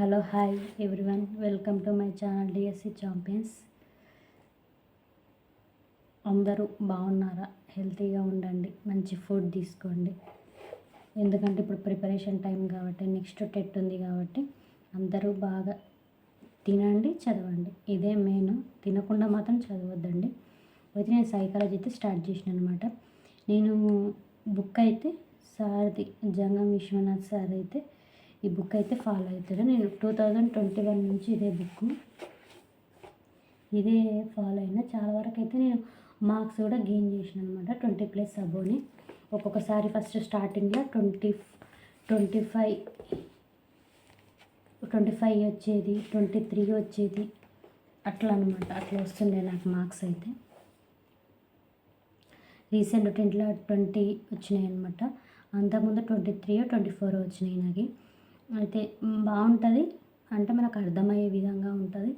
Hello hi everyone. Welcome to my channel DSC champions. అందరూ బాగున్నారా? హెల్తీగా ఉండండి మంచి ఫుడ్ తీసుకోండి. ఎందుకంటే ఇప్పుడు ప్రిపరేషన్ టైం కాబట్టి నెక్స్ట్ టెట్ ఉంది కాబట్టి అందరూ బాగా తినండి చదవండి. ఇదే మెయిన్. తినకుండా మాత్రం చదవద్దండి. అయితే నేను సైకాలజీ అయితే స్టార్ట్ చేసిన అనమాట నేను బుక్ అయితే సార్ది జంగం విశ్వనాథ్ సార్ అయితే ఈ బుక్ అయితే ఫాలో అవుతాడు నేను టూ థౌజండ్ ట్వంటీ వన్ నుంచి ఇదే బుక్ ఇదే ఫాలో అయినా చాలా వరకు అయితే నేను మార్క్స్ కూడా గెయిన్ చేసిన అనమాట ట్వంటీ ప్లస్ అబోని. ఒక్కొక్కసారి ఫస్ట్ స్టార్టింగ్లో twenty twenty five twenty five వచ్చేది ట్వంటీ త్రీ వచ్చేది. అట్లా అనమాట అట్లా వస్తుండే నాకు మార్క్స్ అయితే. రీసెంట్ టెన్త్లో ట్వంటీ వచ్చినాయి అనమాట అంతకుముందు ట్వంటీ త్రీ ట్వంటీ ఫోర్ వచ్చినాయి నాకు. అయితే బాగుంటుంది. అంటే మనకు అర్థమయ్యే విధంగా ఉంటుంది.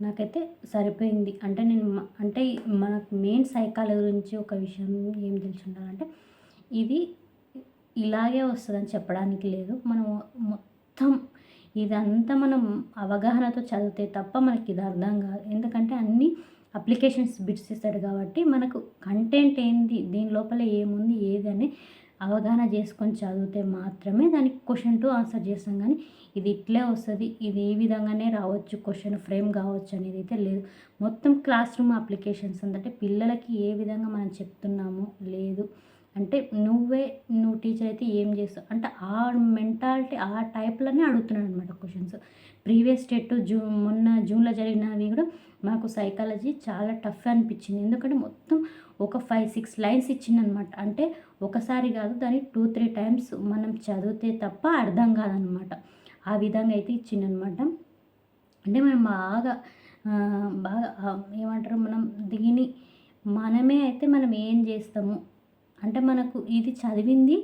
నాకైతే సరిపోయింది. అంటే నేను అంటే మనకు మెయిన్ సైకాలజీ గురించి ఒక విషయం ఏం తెలిసి ఉండాలంటే ఇది ఇలాగే వస్తుందని చెప్పడానికి లేదు. మనం మొత్తం ఇదంతా మనం అవగాహనతో చదివితే తప్ప మనకి ఇది అర్థం కాదు. ఎందుకంటే అన్ని అప్లికేషన్స్ బిట్స్ ఇస్తాడు కాబట్టి మనకు కంటెంట్ ఏంది దీని లోపల ఏముంది ఏది అని అవగాహన చేసుకొని చదివితే మాత్రమే దానికి క్వశ్చన్ టు ఆన్సర్ చేస్తాం. కానీ ఇది ఇట్లే వస్తుంది. ఇది ఏ విధంగానే రావచ్చు. క్వశ్చన్ ఫ్రేమ్ కావచ్చు అనేది అయితే లేదు. మొత్తం క్లాస్ రూమ్ అప్లికేషన్స్ అంటే పిల్లలకి ఏ విధంగా మనం చెప్తున్నాము లేదు. అంటే నువ్వే నువ్వు టీచర్ అయితే ఏం చేస్తావు? అంటే ఆ మెంటాలిటీ ఆ టైప్లోనే అడుగుతున్నాడు అనమాట క్వశ్చన్స్ ప్రీవియస్ స్టేట్ జూన్ మొన్న జూన్లో జరిగినవి కూడా మాకు సైకాలజీ చాలా టఫ్ అనిపించింది. ఎందుకంటే మొత్తం ఒక ఫైవ్ సిక్స్ లైన్స్ ఇచ్చిందనమాట అంటే ఒకసారి కాదు దాన్ని టూ త్రీ టైమ్స్ మనం చదివితే తప్ప అర్థం కాదనమాట ఆ విధంగా అయితే ఇచ్చిందనమాట అంటే మనం బాగా బాగా ఏమంటారు మనం దీని మనమే అయితే మనం ఏం చేస్తాము? అంటే మనకు ఇది చదివింది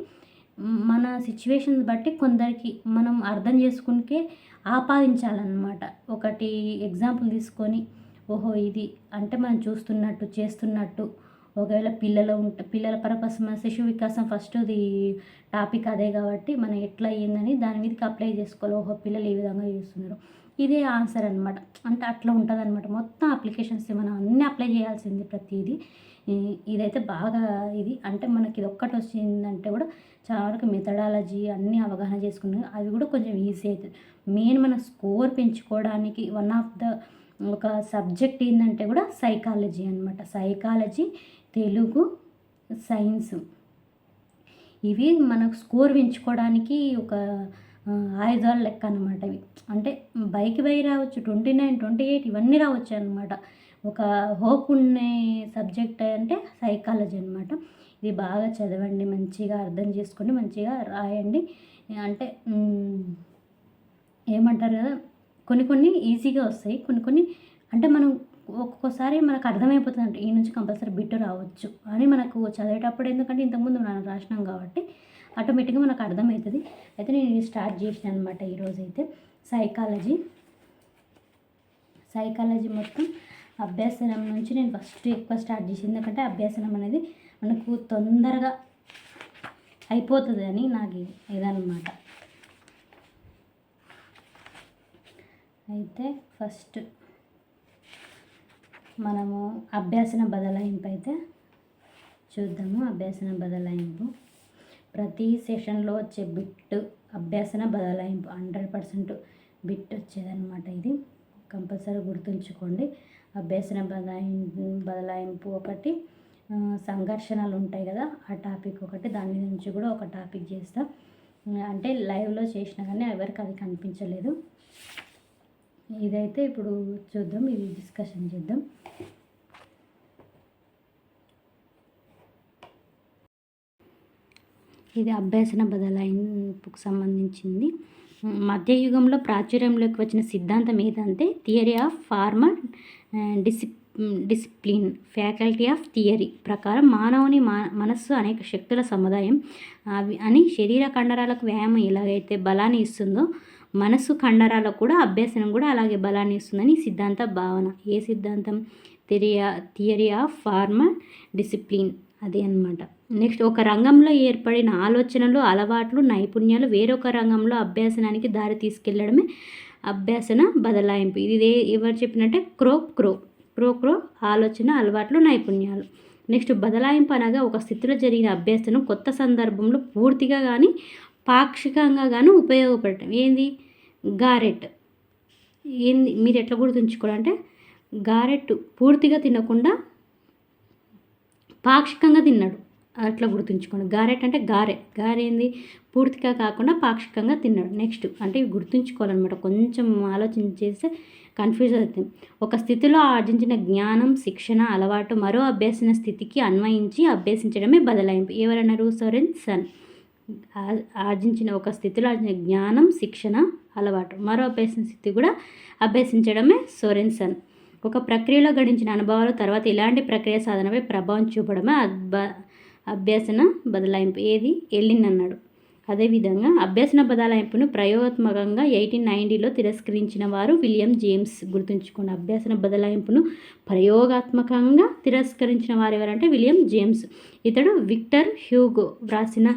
మన సిచ్యువేషన్స్ బట్టి కొందరికి మనం అర్థం చేసుకుంటే ఆపాదించాలన్నమాట. ఒకటి ఎగ్జాంపుల్ తీసుకొని ఓహో ఇది అంటే మనం చూస్తున్నట్టు చేస్తున్నట్టు ఒకవేళ పిల్లలు ఉంటే పిల్లల పర్పస్ శిశు వికాసం ఫస్ట్ది టాపిక్ అదే కాబట్టి మనం ఎట్లా అయ్యిందని దాని మీదకి అప్లై చేసుకోవాలి. ఓహో పిల్లలు ఏ విధంగా చేస్తున్నారు? ఇదే ఆన్సర్ అనమాట అంటే అట్లా ఉంటుంది అనమాట మొత్తం అప్లికేషన్స్ మనం అన్నీ అప్లై చేయాల్సింది ప్రతిదీ. ఇదైతే బాగా ఇది. అంటే మనకి ఇది ఒక్కటి వచ్చిందంటే కూడా చాలా వరకు మెథడాలజీ అన్నీ అవగాహన చేసుకుని అవి కూడా కొంచెం ఈజీ అవుతుంది మెయిన్ మన స్కోర్ పెంచుకోవడానికి వన్ ఆఫ్ ద ఒక సబ్జెక్ట్ ఏంటంటే కూడా సైకాలజీ అనమాట సైకాలజీ తెలుగు సైన్స్ ఇవి మనకు స్కోర్ పెంచుకోవడానికి ఒక ఆయుధాల లెక్క అనమాట ఇవి. అంటే బైక్ బై రావచ్చు ట్వంటీ నైన్ ట్వంటీ ఎయిట్ ఇవన్నీ రావచ్చు అనమాట ఒక హోప్ ఉండే సబ్జెక్ట్ అంటే సైకాలజీ అనమాట ఇది బాగా చదవండి మంచిగా అర్థం చేసుకొని మంచిగా రాయండి. అంటే ఏమంటారు కదా కొన్ని కొన్ని ఈజీగా వస్తాయి కొన్ని కొన్ని అంటే మనం ఒక్కొక్కసారి మనకు అర్థమైపోతుంది అంటే ఈ నుంచి కంపల్సరీ బిట్టు రావచ్చు అని మనకు చదివేటప్పుడు ఎందుకంటే ఇంతకుముందు మనం రాసినాం కాబట్టి ఆటోమేటిక్గా మనకు అర్థమవుతుంది. అయితే నేను స్టార్ట్ చేసిన అనమాట ఈరోజు అయితే సైకాలజీ సైకాలజీ మొత్తం అభ్యాసనం నుంచి నేను ఫస్ట్ ఎక్కువ స్టార్ట్ చేసింది. ఎందుకంటే అభ్యాసనం అనేది మనకు తొందరగా అయిపోతుంది అని నాకు ఇదనమాట అయితే ఫస్ట్ మనము అభ్యాసన బదలాయింపు అయితే చూద్దాము. అభ్యాసన బదలాయింపు. ప్రతి సెషన్లో వచ్చే బిట్ అభ్యాసన బదలాయింపు హండ్రెడ్ పర్సెంట్ బిట్ వచ్చేదన్నమాట ఇది. కంపల్సరీ గుర్తుంచుకోండి. అభ్యాసన బదలాయింపు బదలాయింపు ఒకటి సంఘర్షణలు ఉంటాయి కదా ఆ టాపిక్ ఒకటి దాని నుంచి కూడా ఒక టాపిక్ చేస్తా. అంటే లైవ్లో చేసినా కానీ ఎవరికి అది కనిపించలేదు. ఇదైతే ఇప్పుడు చూద్దాం ఇది డిస్కషన్ చేద్దాం. ఇది అభ్యాసన బదలాయింపుకు సంబంధించింది. మధ్యయుగంలో ప్రాచుర్యంలోకి వచ్చిన సిద్ధాంతం ఏదంటే థియరీ ఆఫ్ ఫార్మర్ డిసిప్ డిసిప్లిన్ ఫ్యాకల్టీ ఆఫ్ థియరీ ప్రకారం మానవుని మా మనస్సు అనేక శక్తుల సముదాయం అవి అని శరీర కండరాలకు వ్యాయామం ఎలాగైతే బలాన్ని ఇస్తుందో మనసు కండరాలకు కూడా అభ్యసనం కూడా అలాగే బలాన్ని ఇస్తుందని సిద్ధాంత భావన. ఏ సిద్ధాంతం? థిరియా థియరీ ఆఫ్ ఫార్మర్ డిసిప్లిన్. అది అన్నమాట. నెక్స్ట్ ఒక రంగంలో ఏర్పడిన ఆలోచనలు అలవాట్లు నైపుణ్యాలు వేరొక రంగంలో అభ్యాసనానికి దారి తీసుకెళ్ళడమే అభ్యాసన బదలాయింపు. ఇది ఎవరు చెప్పినట్టే? క్రో క్రో. క్రో క్రో ఆలోచన అలవాట్లు నైపుణ్యాలు. నెక్స్ట్ బదలాయింపు అనగా ఒక స్థితిలో జరిగిన అభ్యాసను కొత్త సందర్భంలో పూర్తిగా కానీ పాక్షికంగా కానీ ఉపయోగపడటం. ఏంది? గారెట్. ఏంది? మీరు ఎట్లా గుర్తుంచుకోవాలంటే గారెట్ పూర్తిగా తినకుండా పాక్షికంగా తిన్నాడు. అట్లా గుర్తుంచుకోండి. గారెట్ అంటే గారె. గారె ఏంది? పూర్తిగా కాకుండా పాక్షికంగా తిన్నాడు. నెక్స్ట్ అంటే ఇవి గుర్తుంచుకోవాలన్నమాట. కొంచెం ఆలోచన చేస్తే కన్ఫ్యూజ్ అవుతుంది ఒక స్థితిలో ఆర్జించిన జ్ఞానం శిక్షణ అలవాటు మరో అభ్యసన స్థితికి అన్వయించి అభ్యసించడమే బదలాయింపు. ఎవరన్నారు? సోరెన్? సన్. ఆర్జించిన ఒక స్థితిలో ఆర్జించిన జ్ఞానం శిక్షణ అలవాటు మరో అభ్యసన స్థితి కూడా అభ్యసించడమే సోరెన్సన్ ఒక ప్రక్రియలో గడించిన అనుభవాలు తర్వాత ఇలాంటి ప్రక్రియ సాధనపై ప్రభావం చూపడమే అద్భ అభ్యసన బదలాయింపు. ఏది? ఎల్లిన్ అన్నాడు. అదేవిధంగా అభ్యసన బదలాయింపును ప్రయోగాత్మకంగా ఎయిటీన్ నైంటీలో తిరస్కరించిన వారు విలియం జేమ్స్ గుర్తుంచుకోండి. అభ్యసన బదలాయింపును ప్రయోగాత్మకంగా తిరస్కరించిన వారు ఎవరంటే విలియం జేమ్స్. ఇతడు విక్టర్ హ్యూగో వ్రాసిన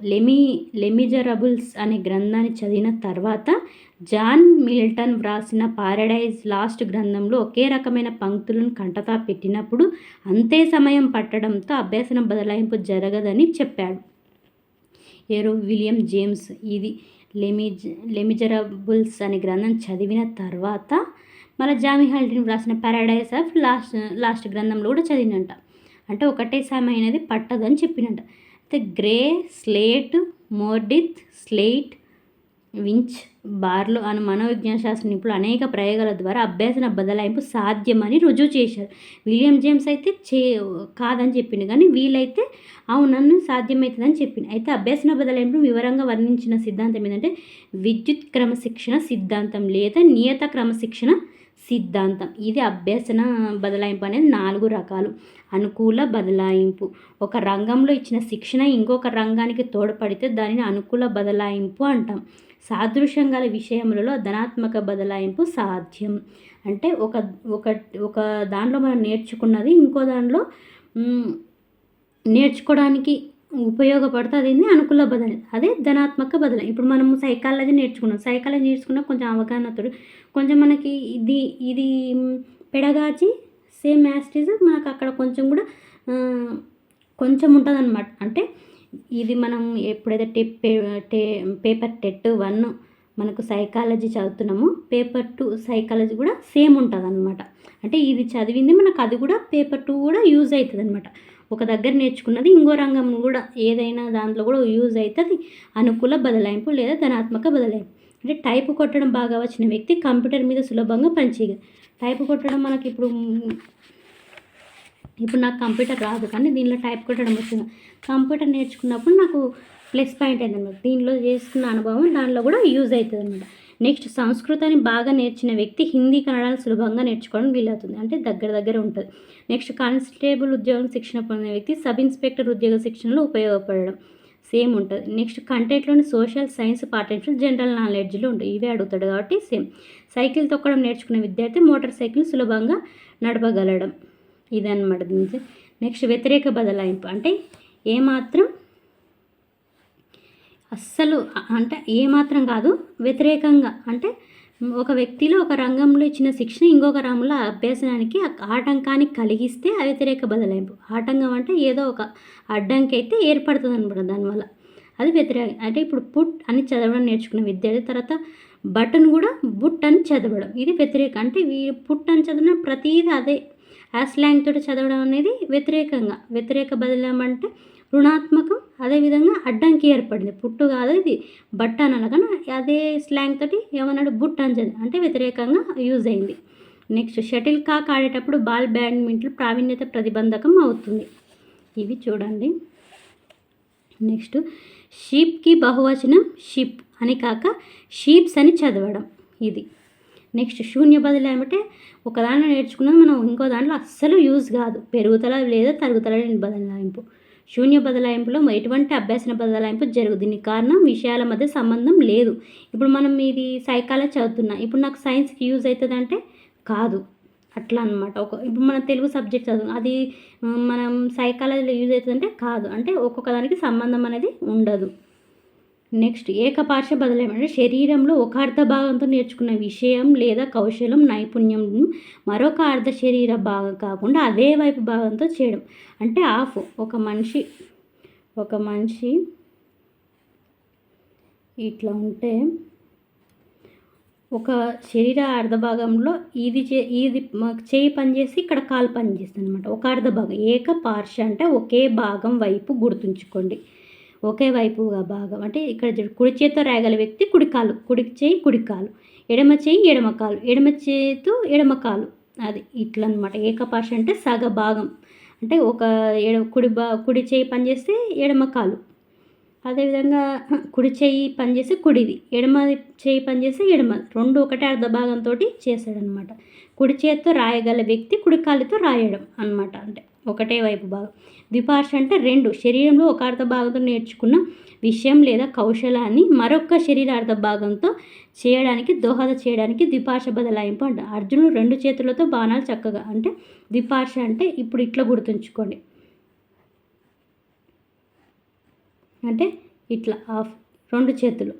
లెమి లెమిజరబుల్స్ అనే గ్రంథాన్ని చదివిన తర్వాత జాన్ మిల్టన్ వ్రాసిన పారడైజ్ లాస్ట్ గ్రంథంలో ఒకే రకమైన పంక్తులను కంటతా పెట్టినప్పుడు అంతే సమయం పట్టడంతో అభ్యసన బదలాయింపు జరగదని చెప్పాడు. ఏరో విలియం జేమ్స్ ఇది లెమిజ్ లెమిజరబుల్స్ అనే గ్రంథం చదివిన తర్వాత మళ్ళీ జామి హాల్టిన్ వ్రాసిన పారాడైస్ ఆఫ్ లాస్ట్ లాస్ట్ గ్రంథంలో కూడా చదివినంట అంటే ఒకటే సమయం అనేది పట్టదని చెప్పినంట. అయితే గ్రే స్లేట్ మోర్డిత్ స్లేట్ వించ్ బార్లో అని మనోవిజ్ఞాన శాస్త్ర నిపుణులు అనేక ప్రయోగాల ద్వారా అభ్యసన బదలాయింపు సాధ్యమని రుజువు చేశారు. విలియం జేమ్స్ అయితే చే కాదని చెప్పిండు కానీ వీలైతే అవునన్ను సాధ్యమవుతుందని చెప్పింది అయితే అభ్యసన బదలాయింపు వివరంగా వర్ణించిన సిద్ధాంతం ఏంటంటే విద్యుత్ క్రమశిక్షణ సిద్ధాంతం లేదా నియత క్రమశిక్షణ సిద్ధాంతం. ఇది అభ్యసన బదలాయింపు అనేది నాలుగు రకాలు. అనుకూల బదలాయింపు. ఒక రంగంలో ఇచ్చిన శిక్షణ ఇంకొక రంగానికి తోడ్పడితే దానిని అనుకూల బదలాయింపు అంటాం. సాదృశ్యం గల విషయములలో ధనాత్మక బదలాయింపు సాధ్యం. అంటే ఒక ఒక ఒక దాంట్లో మనం నేర్చుకున్నది ఇంకో దాంట్లో నేర్చుకోవడానికి ఉపయోగపడుతుంది అనుకూల బదలి. అదే ధనాత్మక బదలం. ఇప్పుడు మనం సైకాలజీ నేర్చుకున్నాం. సైకాలజీ నేర్చుకున్న కొంచెం అవగాహనతో కొంచెం మనకి ఇది ఇది పెడగాచి సేమ్ యాస్టీజ్ మనకు అక్కడ కొంచెం కూడా కొంచెం ఉంటుంది అనమాట అంటే ఇది మనం ఎప్పుడైతే టెప్ టే పేపర్ టెట్ వన్ మనకు సైకాలజీ చదువుతున్నామో పేపర్ టూ సైకాలజీ కూడా సేమ్ ఉంటుంది అనమాట అంటే ఇది చదివింది మనకు అది కూడా పేపర్ టూ కూడా యూజ్ అవుతుంది అనమాట ఒక దగ్గర నేర్చుకున్నది ఇంకో రంగం కూడా. ఏదైనా దాంట్లో కూడా యూజ్ అవుతుంది. అనుకూల బదలాయింపు లేదా ధనాత్మక బదలాయింపు. అంటే టైప్ కొట్టడం బాగా వచ్చిన వ్యక్తి కంప్యూటర్ మీద సులభంగా పనిచేయగలరు టైప్ కొట్టడం మనకి ఇప్పుడు ఇప్పుడు నాకు కంప్యూటర్ రాదు కానీ దీనిలో టైప్ కొట్టడం వచ్చింది. కంప్యూటర్ నేర్చుకున్నప్పుడు నాకు ప్లస్ పాయింట్ అయింది అనమాట దీనిలో చేసుకున్న అనుభవం దానిలో కూడా యూజ్ అవుతుంది అనమాట నెక్స్ట్ సంస్కృతాన్ని బాగా నేర్చిన వ్యక్తి హిందీ కన్నడాలు సులభంగా నేర్చుకోవడం వీలవుతుంది. అంటే దగ్గర దగ్గర ఉంటుంది. నెక్స్ట్ కానిస్టేబుల్ ఉద్యోగం శిక్షణ పొందిన వ్యక్తి సబ్ ఇన్స్పెక్టర్ ఉద్యోగ శిక్షణలో ఉపయోగపడడం. సేమ్ ఉంటుంది. నెక్స్ట్ కంటెంట్లోని సోషల్ సైన్స్ పార్టెన్షియల్ జనరల్ నాలెడ్జ్లో ఉంటాయి ఇవే అడుగుతాడు కాబట్టి సేమ్. సైకిల్ తొక్కడం నేర్చుకున్న విద్యార్థి మోటార్ సైకిల్ సులభంగా నడపగలడం. ఇదన్నమాట నెక్స్ట్ వ్యతిరేక బదలాయింపు. అంటే ఏమాత్రం అస్సలు అంటే ఏమాత్రం కాదు వ్యతిరేకంగా. అంటే ఒక వ్యక్తిలో ఒక రంగంలో ఇచ్చిన శిక్షణ ఇంకొక రంగంలో అభ్యసనానికి ఆటంకానికి ఆటంకాన్ని కలిగిస్తే వ్యతిరేక బదలాయింపు ఆటంకం అంటే ఏదో ఒక అడ్డంకి అయితే ఏర్పడుతుంది అనమాట దానివల్ల అది వ్యతిరేక అంటే ఇప్పుడు పుట్ అని చదవడం నేర్చుకున్న విద్యార్థి తర్వాత బటన్ కూడా బుట్ అని చదవడం. ఇది వ్యతిరేక. అంటే వీ పుట్ అని చదివిన ప్రతీది అదే. ఆ స్లాంగ్ తోటి చదవడం అనేది వ్యతిరేకంగా. వ్యతిరేక బదలం అంటే రుణాత్మకం అదేవిధంగా అడ్డంకి ఏర్పడింది. పుట్టు కాదు ఇది. బట్ట అనాలి కానీ అదే స్లాంగ్ తోటి ఏమన్నాడు? బుట్ అని అంటే వ్యతిరేకంగా యూజ్ అయింది. నెక్స్ట్ షటిల్ కాక్ ఆడేటప్పుడు బాల్ బ్యాడ్మింటన్ ప్రావీణ్యత ప్రతిబంధకం అవుతుంది. ఇవి చూడండి. నెక్స్ట్ షీప్కి బహువచనం షిప్ అని కాక షీప్స్ అని చదవడం ఇది. నెక్స్ట్ శూన్య బదులు ఏమంటే ఒక దాంట్లో నేర్చుకున్నది మనం ఇంకో దాంట్లో అస్సలు యూజ్ కాదు. పెరుగుతల లేదా తరుగుతల బదలాయింపు శూన్య బదలాయింపులో ఎటువంటి అభ్యాసన బదలాయింపు జరగదు. దీనికి కారణం విషయాల మధ్య సంబంధం లేదు. ఇప్పుడు మనం ఇది సైకాలజీ చదువుతున్నా. ఇప్పుడు నాకు సైన్స్కి యూజ్ అవుతుంది అంటే కాదు. అట్లా అనమాట ఒక ఇప్పుడు మన తెలుగు సబ్జెక్ట్ చదువు అది మనం సైకాలజీలో యూజ్ అవుతుందంటే కాదు. అంటే ఒక్కొక్క దానికి సంబంధం అనేది ఉండదు. నెక్స్ట్ ఏకపార్శ బదలేమంటే శరీరంలో ఒక అర్ధ భాగంతో నేర్చుకున్న విషయం లేదా కౌశలం నైపుణ్యం మరొక అర్ధ శరీర భాగం కాకుండా అదే వైపు భాగంతో చేయడం. అంటే ఆఫ్ ఒక మనిషి ఒక మనిషి ఇట్లా ఉంటే ఒక శరీర అర్ధ భాగంలో ఇది చే ఇది చేయి పనిచేసి ఇక్కడ కాలు పనిచేస్తుంది అనమాట ఒక అర్ధ భాగం. ఏక పార్ష అంటే ఒకే భాగం వైపు గుర్తుంచుకోండి. ఒకే వైపుగా భాగం. అంటే ఇక్కడ కుడి చేతితో రాయగల వ్యక్తి కుడి కాలు కుడి చేయి కుడి కాలు ఎడమ చేయి ఎడమ కాలు ఎడమ చేతితో ఎడమ కాలు. అది ఇట్లా అనమాట ఏకపాష అంటే సగ భాగం. అంటే ఒక ఎడ కుడి బా కుడి చేయి పనిచేస్తే ఎడమ కాలు. అదేవిధంగా కుడి చేయి పనిచేస్తే కుడిది ఎడమ చేయి పనిచేస్తే ఎడమ. రెండు ఒకటే అర్ధ భాగంతో చేశాడనమాట కుడి చేతితో రాయగల వ్యక్తి కుడి కాలుతో రాయడం అన్నమాట. అంటే ఒకటే వైపు భాగం. ద్విపార్ష అంటే రెండు శరీరంలో ఒక అర్థ భాగంతో నేర్చుకున్న విషయం లేదా కౌశలాన్ని మరొక శరీర భాగంతో చేయడానికి దోహద చేయడానికి ద్విపార్ష బదలాయింపు అంట అర్జునుడు రెండు చేతులతో బాణాలు చక్కగా అంటే ద్విపార్ష అంటే ఇప్పుడు ఇట్లా గుర్తుంచుకోండి. అంటే ఇట్లా ఆఫ్ రెండు చేతులు.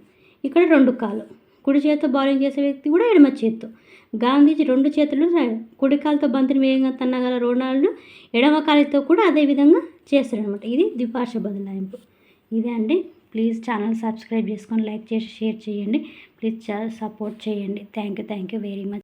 ఇక్కడ రెండు కాళ్ళు కుడి చేతితో బౌలింగ్ చేసే వ్యక్తి కూడా ఎడమ చేత్తో. గాంధీజీ రెండు చేతులు కుడి కాలుతో బంతిని వేగంగా తన్నగల రోనాల్డ్ ఎడమ కాలితో కూడా అదే విధంగా చేస్తాడనమాట ఇది ద్విపార్ష బదలాయింపు. ఇదే అండి. ప్లీజ్ ఛానల్ సబ్స్క్రైబ్ చేసుకొని లైక్ చేసి షేర్ చేయండి. ప్లీజ్ సపోర్ట్ చేయండి. Thank you thank you very much.